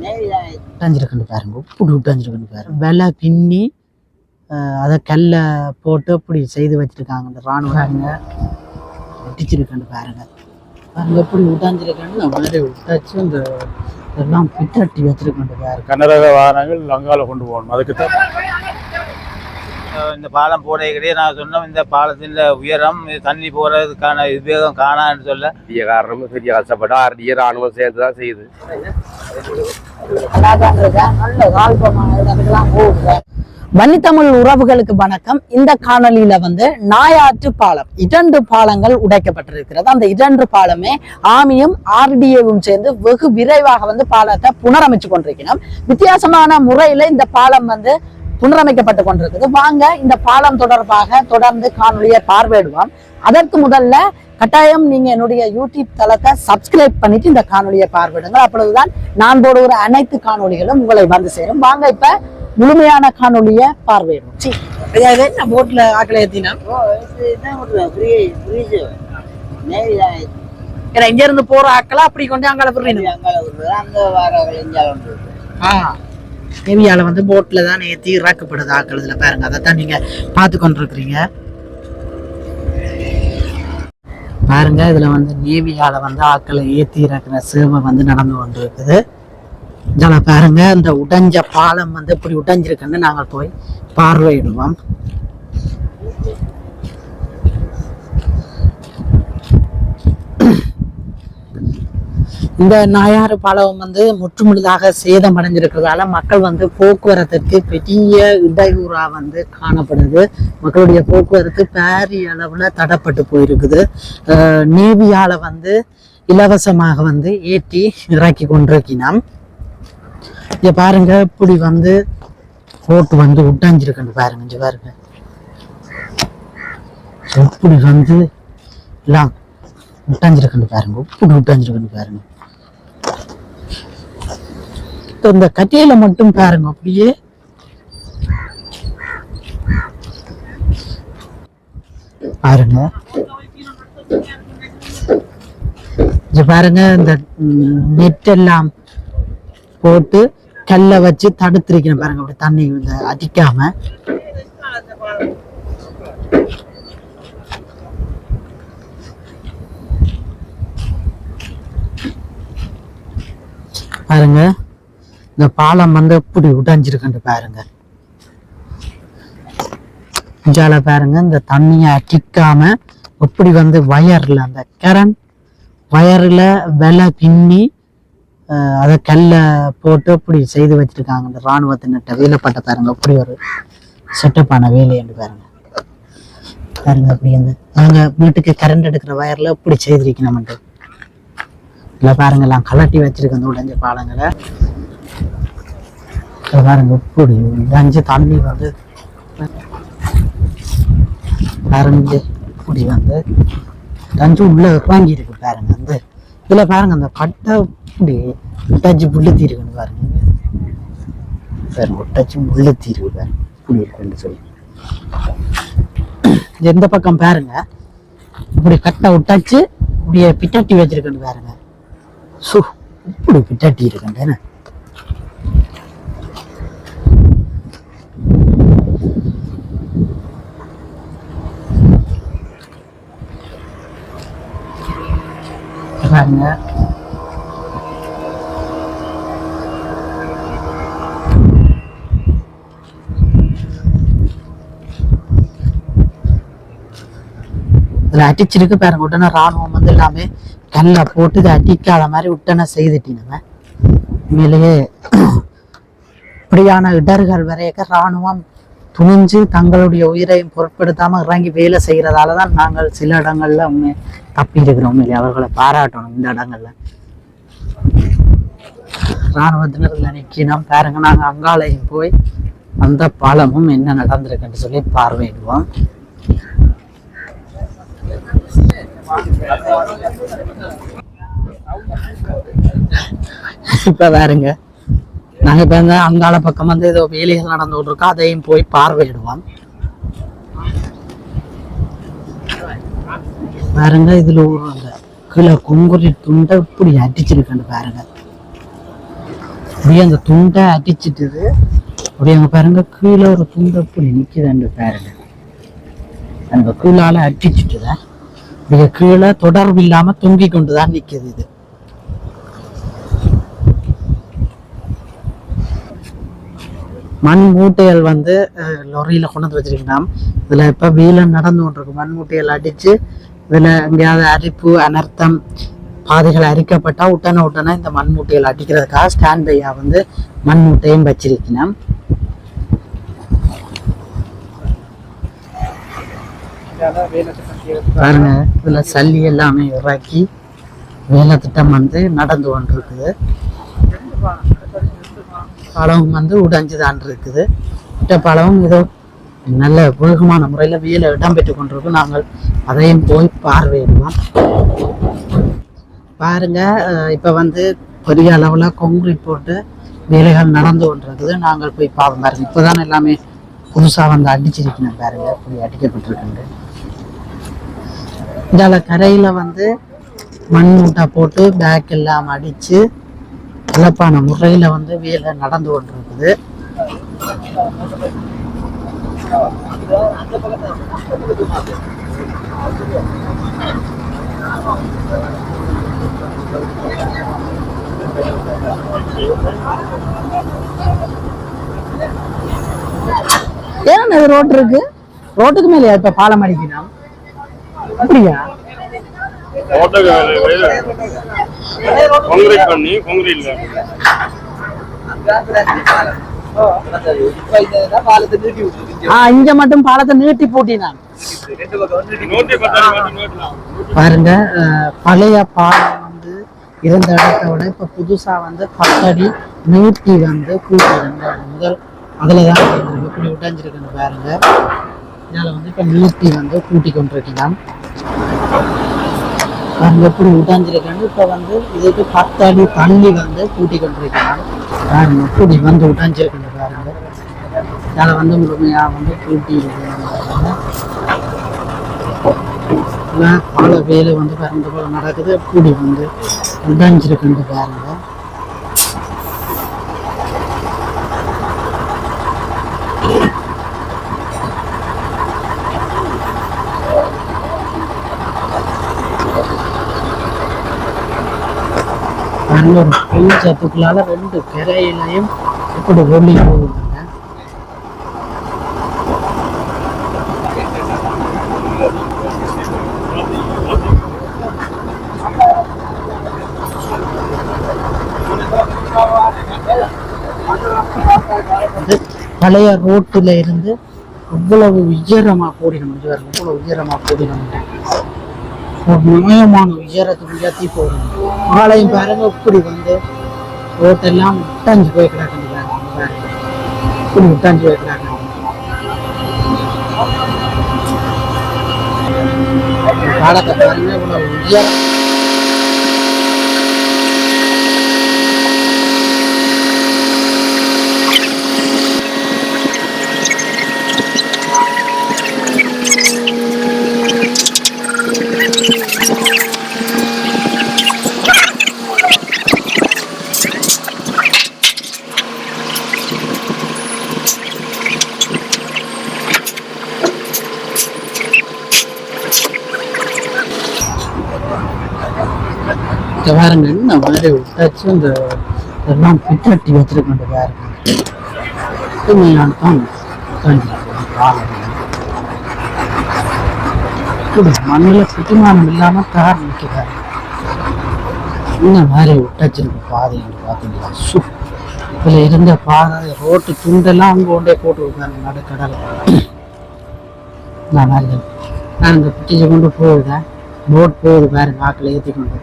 விட்டாஞ்சிருக்குன்னு பாருங்க. உப்புடு விட்டாஞ்சிருக்கண்டு பாருங்க. வெலை பின்னி அதை கல்லை போட்டு அப்படி செய்து வச்சுருக்காங்க இந்த ராணுவங்க வெட்டிச்சிருக்கண்டு பாருங்க. பாருங்க எப்படி விட்டாஞ்சிருக்கான்னு மாதிரி விட்டாச்சு இந்த எல்லாம் பிட்டட்டி வச்சுருக்கண்டு பாருங்க. கனரக வாகனங்கள் லங்காவில் கொண்டு போகணும். அதுக்கு தான் இந்த பாலம் போடையே நான் சொன்னோம் இந்த பாலத்தின் உயரம் தண்ணி போறதுக்கான உபயோகம் காணான்னு சொல்ல. பெரிய காரணமும் பெரிய கஷ்டப்பட்டு ஆர்டிஏ ராணுவம் சேர்ந்து தான் செய்யுது. வன்னித்தமிழ் உறவுகளுக்கு வணக்கம். இந்த காணொளியில வந்து நாயாற்று பாலம் இரண்டு பாலங்கள் உடைக்கப்பட்டிருக்கிறது. அந்த இரண்டு பாலமே ஆமியும் ஆர்டிஏவும் சேர்ந்து வெகு விரைவாக வந்து பாலத்தை புனரமைச்சு கொண்டிருக்கிறோம் வித்தியாசமான முறையில இந்த பாலம் வந்து புனரமைக்கப்பட்டு கொண்டிருக்குது. வாங்க இந்த பாலம் தொடர்பாக தொடர்ந்து காணொளியை பார்வையிடுவோம். அதற்கு முதல்ல கட்டாயம் நீங்க என்னுடைய யூடியூப் தளத்தை சப்ஸ்கிரைப் பண்ணிட்டு இந்த காணொளியை பார்வையிடுங்க அப்பொழுதுதான் நான் போடுகிற அனைத்து காணொளிகளும் உங்களை வந்து சேரும். வாங்க இப்ப முழுமையான ஐயா, இது என்ன போட்ல ஆக்கலை ஏத்தினா? இங்க இருந்து போற ஆக்களா அப்படி கொண்டு அங்கால விடுறீங்க. ஆ. நேவியால வந்து போட்டில் தான் ஏத்தி இறக்கப்படுது ஆக்கிறதுல பாருங்க. அதை தான் நீங்க பார்த்து கொண்டிருக்கிறீங்க பாருங்க இதுல வந்து நேவியால் வந்து ஆக்களை ஏத்தி இறக்குற சேவை வந்து நடந்து கொண்டு இருக்குது இதுல பாருங்க இந்த உடைஞ்ச பாலம் வந்து இப்படி உடைஞ்சிருக்குன்னு நாங்கள் போய் பார்வையிடுவோம். இந்த நாயாறு பாலம் வந்து முற்றுமுழுதாக சேதம் அடைஞ்சிருக்கிறதால மக்கள் வந்து போக்குவரத்துக்கு பெரிய இடையூறா வந்து காணப்படுது. மக்களுடைய போக்குவரத்து பாரிய அளவுல தடப்பட்டு போயிருக்குது. அஹ் நேவியால வந்து இலவசமாக வந்து ஏற்றி இறக்கி கொண்டிருக்கினோம். இங்க பாருங்க இப்படி வந்து போட்டு வந்து உட்டாஞ்சிருக்குன்னு பாருங்க இங்க பாருங்க. இப்படி வந்து எல்லாம் உட்டாஞ்சிருக்குன்னு பாருங்க இப்படி உட்டாஞ்சிருக்குன்னு பாருங்க. இந்த கட்டையில மட்டும் பாருங்க அப்படியே. பாருங்க. இங்க பாருங்க இந்த நெட் எல்லாம் போட்டு கல்லை வச்சு தடுத்திருக்கணும் பாருங்க அப்படி தண்ணி இந்த அடிக்காம. பாருங்க. இந்த பாலம் வந்து எப்படி உடைஞ்சிருக்குன்னு பாருங்க. இஞ்சால பாருங்க இந்த தண்ணியை அடிக்காம எப்படி வந்து வயர்ல அந்த கரண்ட் வயர்ல வெலை பின்னி அஹ், அதை கல்ல போட்டு அப்படி செய்து வச்சிருக்காங்க. இந்த இராணுவத்தினட்ட வேலைப்பட்ட பாருங்க அப்படி ஒரு செட்டப்பான வேலை என்று பாருங்க. பாருங்க அப்படி அந்த நாங்க வீட்டுக்கு கரண்ட் எடுக்கிற வயர்ல இப்படி செய்திருக்கணும் இல்லை பாருங்க எல்லாம் கலட்டி வச்சிருக்க அந்த உடைஞ்ச பாலங்களை. பாருங்க இப்படி உடைஞ்சு தண்ணி வந்து பாருங்க இப்படி வந்து உடைஞ்சு உள்ள வாங்கி இருக்கு பாருங்க அந்த இதுல பாருங்க அந்த பட்டை இப்படி உடைச்சு புள்ளுத்தி இருக்குன்னு பாருங்க. பாருங்க உடைச்சு புள்ளுத்தி இருக்கு பாருங்க. இப்படி இருக்குன்னு சொல்லி. எந்த பக்கம் பாருங்க? இப்படி கட்டை விட்டாச்சு இப்படியே பிட்டாட்டி வச்சிருக்குன்னு பாருங்க. சு இப்படி பிட்டாட்டி இருக்குன்னு. பாருங்க இதில் அடிச்சிருக்கு பாருங்க உடனே ராணுவம் வந்து எல்லாமே கல்ல போட்டு இதை அடிக்காத மாதிரி உடனே செய்துட்டினுங்க உண்மையிலேயே இப்படியான இடர்கள் வரையக்க ராணுவம் துணிஞ்சு தங்களுடைய உயிரையும் பொருட்படுத்தாம இறங்கி வேலை செய்யறதால தான் நாங்கள் சில இடங்கள்ல உண்மை தப்பி இருக்கிறோம் உண்மையிலே அவர்களை பாராட்டணும் இந்த இடங்கள்ல. ராணுவத்தினர்ல நிக்கணும் பாருங்க நாங்க அங்காலையும் போய் அந்த பாலமும் என்ன நடந்திருக்குன்னு சொல்லி பார்வையிடுவோம். இப்ப பாருங்க. நாங்க இப்ப இந்த அங்கால பக்கம் வந்து ஏதோ வேலைகள் நடந்துகிட்டு இருக்கோம் அதையும் போய் பார்வையிடுவோம். பாருங்க இதுல ஒரு அந்த கீழே குங்குறி துண்டை இப்படி அடிச்சிருக்கேன் பாருங்க. அப்படியே அந்த துண்டை அடிச்சிட்டுது. அப்படியே அங்கே பாருங்க கீழே ஒரு துண்டை இப்படி நிற்கிதுன்னு பாருங்க. அந்த கீழால அடிச்சிட்டுதா. அப்படியே கீழே தொடர்பு இல்லாம தொங்கி கொண்டு தான் நிற்கிது இது. மண் மூட்டைகள் வந்து லொரியில் கொண்டு வந்து வச்சிருக்கலாம் இதில் இப்போ வீலம் நடந்து கொண்டிருக்கு மண் மூட்டைகள் அடித்து இதில் எங்கேயாவது அரிப்பு அனர்த்தம் பாதைகள் அரிக்கப்பட்டால் உடனே உடனே இந்த மண் மூட்டைகள் அடிக்கிறதுக்காக ஸ்டாண்ட் பையாக வந்து மண் மூட்டையும் வச்சிருக்கணும் பாருங்க இதில் சல்லி எல்லாமே இறக்கி வேலை திட்டம் வந்து நடந்து கொண்டிருக்குது. பழம் வந்து உடைஞ்சுதான் இருக்குது. மற்ற பழம் ஏதோ நல்ல வேகமான முறையில் இடம் பெற்று கொண்டிருக்கும். நாங்கள் அதையும் போய் பார்வையிடுவோம். பாருங்க இப்போ இப்ப வந்து பெரிய அளவுல கான்கிரீட் போட்டு வேலைகள் நடந்து கொண்டிருக்குது. நாங்கள் போய் பார்ப்போம் பாருங்க. இப்போதான் எல்லாமே புதுசா வந்து அடிச்சிருக்கணும் பாருங்க. இப்படி அடிக்கப்பட்டிருக்குங்க இதால் கரையில வந்து மண் மூட்டை போட்டு பேக் எல்லாம் அடிச்சு சிறப்பான முறையில வந்து வேலை நடந்து கொண்டிருக்குது. ஏன் இது ரோட் இருக்கு? ரோட்டுக்கு மேலயா இப்ப பாலம் அடிக்கணும்? அப்படியா? கான்கிரீட் பண்ணி கான்கிரீட்ல ஆ இங்க மட்டும் பாலத்தை நீட்டி பூட்டினான் பாருங்க பழைய பாலம் வந்து இருந்த இடத்த விட இப்ப புதுசா வந்து பத்தடி நீட்டி வந்து கூட்டிருங்க முதல் அதுல தான் இருக்கு. இப்படி உடைஞ்சிருக்குன்னு பாருங்க. இதால வந்து இப்ப நீட்டி வந்து கூட்டி கொண்டிருக்கலாம் பாருங்க எப்படி உடைஞ்சிருக்குன்னு இப்ப வந்து இதுக்கு பத்தடி தள்ளி வந்து கூட்டி கொண்டிருக்கலாம் பாருங்க இப்படி வந்து உடைஞ்சிருக்குன்னு பாருங்க. இதால வந்து முழுமையா வந்து கூட்டி இருக்கு பல வேலை வந்து பாருங்க போல நடக்குது. கூடி வந்து உடைஞ்சிருக்குன்னு பாருங்க. பாருங்க ஒரு வெளிச்சத்துக்குள்ளால ரெண்டு கரையிலையும் இப்படி ஒளி போகுதுங்க? பழைய ரோட்டுல இருந்து இவ்வளவு உயரமா போடிடும் இவ்வளவு உயரமா போடிடும் ஒரு நியாயமான உயரத்துக்கு உயர்த்தி போடணும் ஆலயம் பாருங்க இப்படி வந்து ரோட்டெல்லாம் விட்டாஞ்சு போய் கிடக்குது பாருங்க, இப்படி விட்டாஞ்சு போய் கிடக்குது. பாலத்தை பாருங்க இவ்வளவு உயரம். பாருங்க என்ன மாதிரி விட்டாச்சு. இந்த எல்லாம் பித்தட்டி வச்சிருக்கேன் பாருங்க மண்ணில் சுத்திமானம் இல்லாம தார் நிற்கிறாரு. இந்த மாதிரி விட்டாச்சிருக்கு பாதைன்னு பார்த்தீங்களா? சு. இதுல இருந்த பாதை ரோட்டு துண்டெல்லாம் அங்கே கொண்டே போட்டு விட்டாங்க. நடுக்கடலை. நான் இந்த பிட்டிச்சை கொண்டு போகுதேன் போட் போகுது பாருங்க ஆக்கில் ஏற்றி கொண்டு.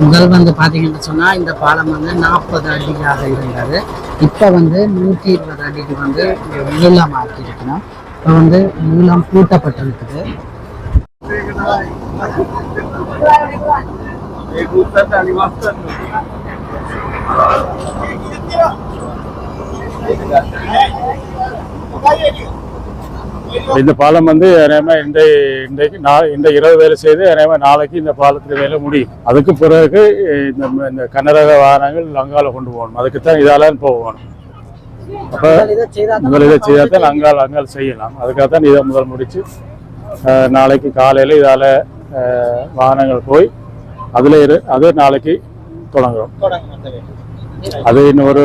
முதல் வந்து பார்த்தீங்கன்னு சொன்னால் இந்த பாலம் வந்து நாற்பது அடியாக இருந்தது. இப்போ வந்து நூற்றி இருபது அடிக்கு வந்து நீளம் ஆக்கியிருக்கணும். இப்போ வந்து நீளம் கூட்டப்பட்டிருக்குது இந்த பாலம் வந்து நிறையமா இந்த இன்றைக்கு நா- இந்த இரவு வேலை செய்து நிறையமா நாளைக்கு இந்த பாலத்துல வேலை முடியும். அதுக்கு பிறகு இந்த இந்த கனரக வாகனங்கள் லங்கால கொண்டு போகணும். அதுக்கு தான் இதால போகணும். அப்ப முதல் இதை செய்தால் தான் அங்கால் அங்கால் செய்யலாம். அதுக்காக தான் இதை முதல் முடிச்சு அஹ், நாளைக்கு காலையில இதால வாகனங்கள் போய் அதுல இரு அது நாளைக்கு தொடங்கும் அது இன்னும் ஒரு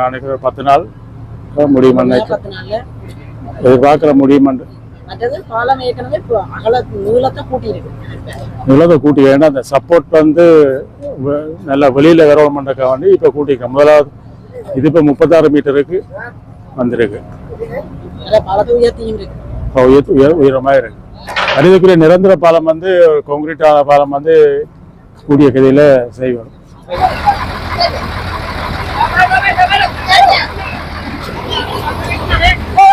நாளைக்கு ஒரு பத்து நாள் முடியும் நினைக்கிறேன். எதிர்பார்க்கிற இருக்கு நிலத்தை கூட்டி ஏன்னா அந்த சப்போர்ட் வந்து நல்லா வெளியில வரவணுமென்றக்க வேண்டி இப்போ கூட்டிக்க முதலாவது இது இப்போ முப்பத்தாறு மீட்டருக்கு வந்திருக்கு. உயர் உயர் உயரமாக இருக்கு. அரிதுக்குரிய நிரந்தர பாலம் வந்து கான்கிரீட் பாலம் வந்து கூடிய கதையில செய்வோம்.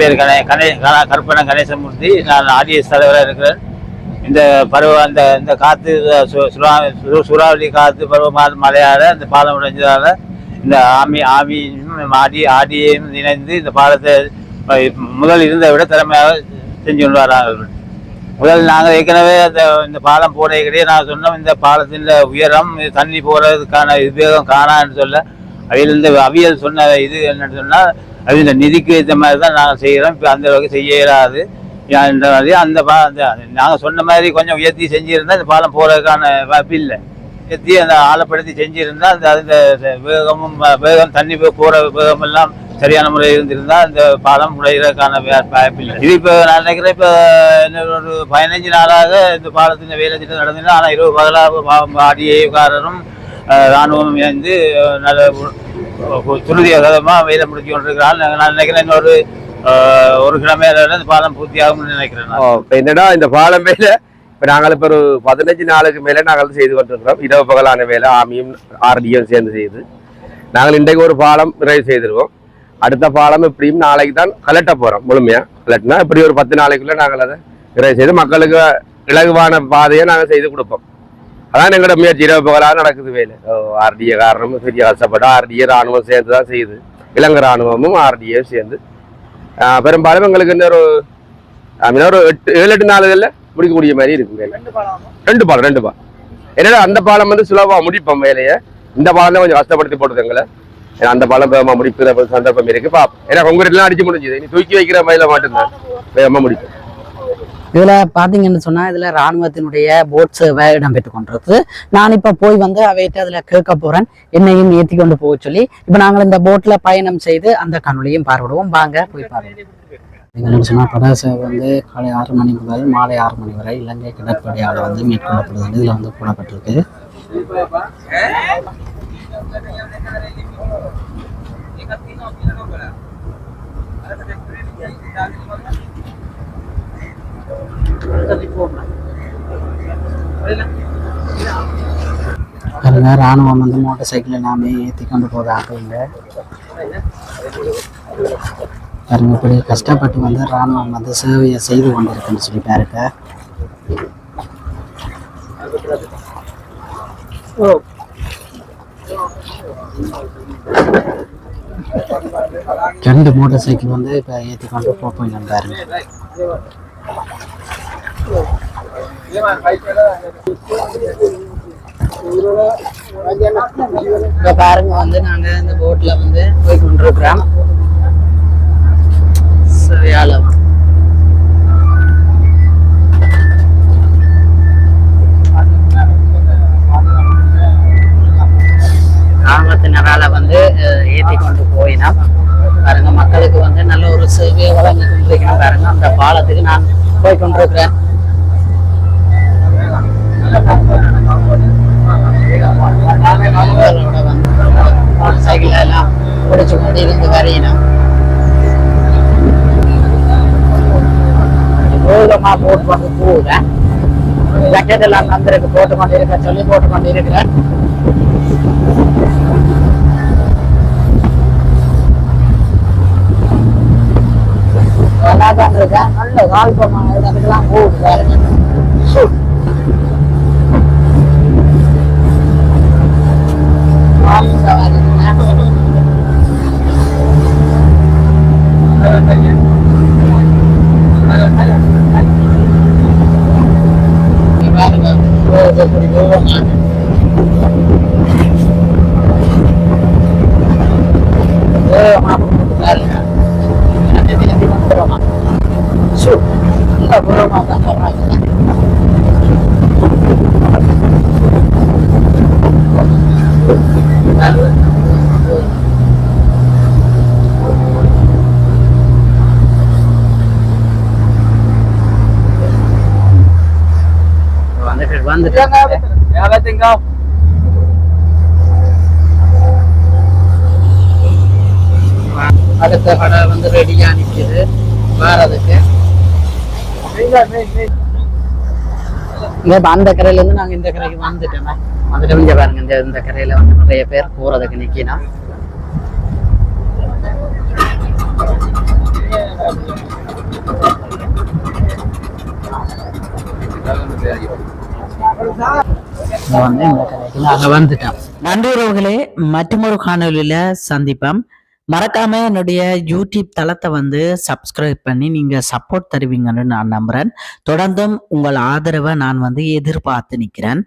பேர் கணே கணே கற்பனை கணேசமூர்த்தி நான் ஆடிஎஸ் தலைவராக இருக்கிறேன். இந்த பருவ அந்த இந்த காற்று சு- சுறா- சு- சூறாவளி காற்று பருவ மழையால இந்த பாலம் உடைஞ்சதால் இந்த ஆமி ஆமியும் ஆடி ஆடியையும் இணைந்து இந்த பாலத்தை முதல் இருந்த விட திறமையாக செஞ்சு கொண்டு வராங்க முதல் நாங்கள் ஏற்கனவே அந்த இந்த பாலம் போடையே நான் சொன்னோம் இந்த பாலத்தின் உயரம் தண்ணி போகிறதுக்கான உபயோகம் காணான்னு சொல்ல அவையிலிருந்து அவியல் சொன்ன இது என்னன்னு சொன்னால் அது இந்த நிதிக்கு ஏற்ற மாதிரி தான் நாங்கள் செய்கிறோம் இப்போ அந்த அளவுக்கு செய்ய இயலாது என்ற மாதிரி அந்த பா அந்த நாங்கள் சொன்ன மாதிரி கொஞ்சம் உயர்த்தி செஞ்சுருந்தா இந்த பாலம் போகிறதுக்கான வாய்ப்பு இல்லை. உயர்த்தி அந்த ஆழப்படுத்தி செஞ்சுருந்தா அந்த அந்த வேகமும் வேகம் தண்ணி போகிற வேகமெல்லாம் சரியான முறையில் இருந்திருந்தால் இந்த பாலம் உடையிறதுக்கான வாய்ப்பு இல்லை. இது இப்போ நான் நினைக்கிறேன் இப்போ ஒரு பதினஞ்சு நாளாக இந்த பாலத்தின் வேலை திட்டம் நடந்ததுன்னா ஆனால் இருபது பகலாக ஆடியக்காரரும் இராணுவம் இணைந்து நல்ல உ- துரிதமாக வேலை முடிச்சு கொண்டிருக்கிறான் நான் நினைக்கிறேன் இன்னொரு ஒரு கிழமையில இந்த பாலம் பூர்த்தியாகும்னு நினைக்கிறேன் இப்போ என்னடா இந்த பாலம் மேல இப்போ நாங்கள் இப்போ ஒரு பதினஞ்சு நாளுக்கு மேலே நாங்கள் செய்து கொண்டிருக்கிறோம். இரவு பகலான வேலை ஆமியும் ஆர்டியும் சேர்ந்து செய்து. நாங்கள் இன்றைக்கு ஒரு பாலம் நிறைவு செய்திருக்கோம். அடுத்த பாலம் எப்படியும் நாளைக்கு தான் கலட்ட போகிறோம் முழுமையாக கலட்டினா இப்படி ஒரு பத்து நாளைக்குள்ளே நாங்கள் அதை நிறைவு செய்து மக்களுக்கு இலகுவான பாதையை நாங்கள் செய்து கொடுப்போம். அதான் எங்களோட முயற்சி இரவு பகலாக நடக்குது வேலை ஆர்டிஏ காரணமும் பெரிய கஷ்டப்பட்டு ஆர்டிஏ ராணுவம் சேர்ந்து தான் செய்யுது இலங்கை ராணுவமும் ஆர்டிஏ சேர்ந்து பெரும்பாலும் எங்களுக்கு இன்னொரு இன்னொரு எட்டு ஏழு எட்டு நாளுகளில் முடிக்கக்கூடிய மாதிரி இருக்கும் வேலை ரெண்டு பாலம் ரெண்டு பாலம் என்னடா அந்த பாலம் வந்து சுலபமாக முடிப்போம் வேலையை இந்த பாலம் தான் கொஞ்சம் கஷ்டப்படுத்தி போடுது எங்களை ஏன்னா அந்த பாலம் வேகமாக முடிக்கிற சந்தர்ப்பம் இருக்கு பா ஏன்னா கொங்குரெல்லாம் அடிச்சு முடிஞ்சுது இனி தூக்கி வைக்கிற மாதிரில மட்டும்தான் வேகமாக முடிக்கும் இதில் பார்த்தீங்கன்னு சொன்னால் இதுல ராணுவத்தினுடைய போட் சேவை இடம்பெற்று கொண்டிருக்கு. நான் இப்போ போய் வந்து அவையிட்ட அதுல கேட்க போறேன். என்னையும் ஏற்றி கொண்டு போக சொல்லி இப்போ நாங்கள் இந்த போட்டில் பயணம் செய்து அந்த கனொலியும் பார்வையிடுவோம். வாங்க போய் பார்க்கணும் என்னன்னு சொன்னா படகு வந்து காலை ஆறு மணி முதல் மாலை ஆறு மணி வரை இலங்கை கடற்படையால் வந்து மேற்கொள்ளப்படுது இதில் வந்து போடப்பட்டிருக்கு. பாருங்க ராணுவம் வந்து மோட்டார் சைக்கிள் எல்லாமே ஏற்றி கொண்டு போதாக இல்லை. பாருங்க இப்படி கஷ்டப்பட்டு வந்து ராணுவம் வந்து சேவையை செய்து கொண்டிருக்குன்னு சொல்லி பாருங்க. ரெண்டு மோட்டார் சைக்கிள் வந்து இப்போ ஏற்றி கொண்டு போக போயிடலாம் பாருங்க இப்போ பாருங்க வந்து நாங்கள் இந்த போட்டில் வந்து போய் கொண்டிருக்கிறோம் சரியால ராணுவத்தினரால் வந்து ஏற்றி கொண்டு போயினோம். பாருங்க மக்களுக்கு வந்து நல்ல ஒரு சேவையை வழங்கி கொண்டிருக்கிறோம் பாருங்க அந்த பாலத்துக்கு நான் போய் கொண்டிருக்கிறேன். எல்லாம் பிடிச்சு கொண்டு இருந்து வரையினோம் போட்டு கொண்டு போகுதேன் எல்லாம் போட்டு கொண்டு இருக்க சொல்லி போட்டு கொண்டு இருக்கிறேன் நல்லா தான் இருக்கேன் நல்ல கால்பமா அதுக்கெல்லாம் போகுது. பாருங்க நல்ல பூர்வமா தான் சொல்றாங்க வந்துட்டு வந்துட்டு அடுத்த கடை வந்து ரெடியா நிக்குது. வாரதுக்கு. இப்ப அந்த கரையில இருந்து நாங்க இந்த கரைக்கு வந்துட்டோமே. வந்துட்டு இங்க பாருங்க இந்த இந்த கரையில வந்து நிறைய பேர் போறதுக்கு நிக்கணும். இங்க வந்துட்டோம். நன்றி உறவுகளே மற்றொரு காணொலியில சந்திப்போம். மறக்காம என்னுடைய யூடியூப் தளத்தை வந்து சப்ஸ்கிரைப் பண்ணி நீங்க சப்போர்ட் தருவீங்கன்னு நான் நம்புறேன். தொடர்ந்தும் உங்கள் ஆதரவை நான் வந்து எதிர்பார்த்து நிற்கிறேன்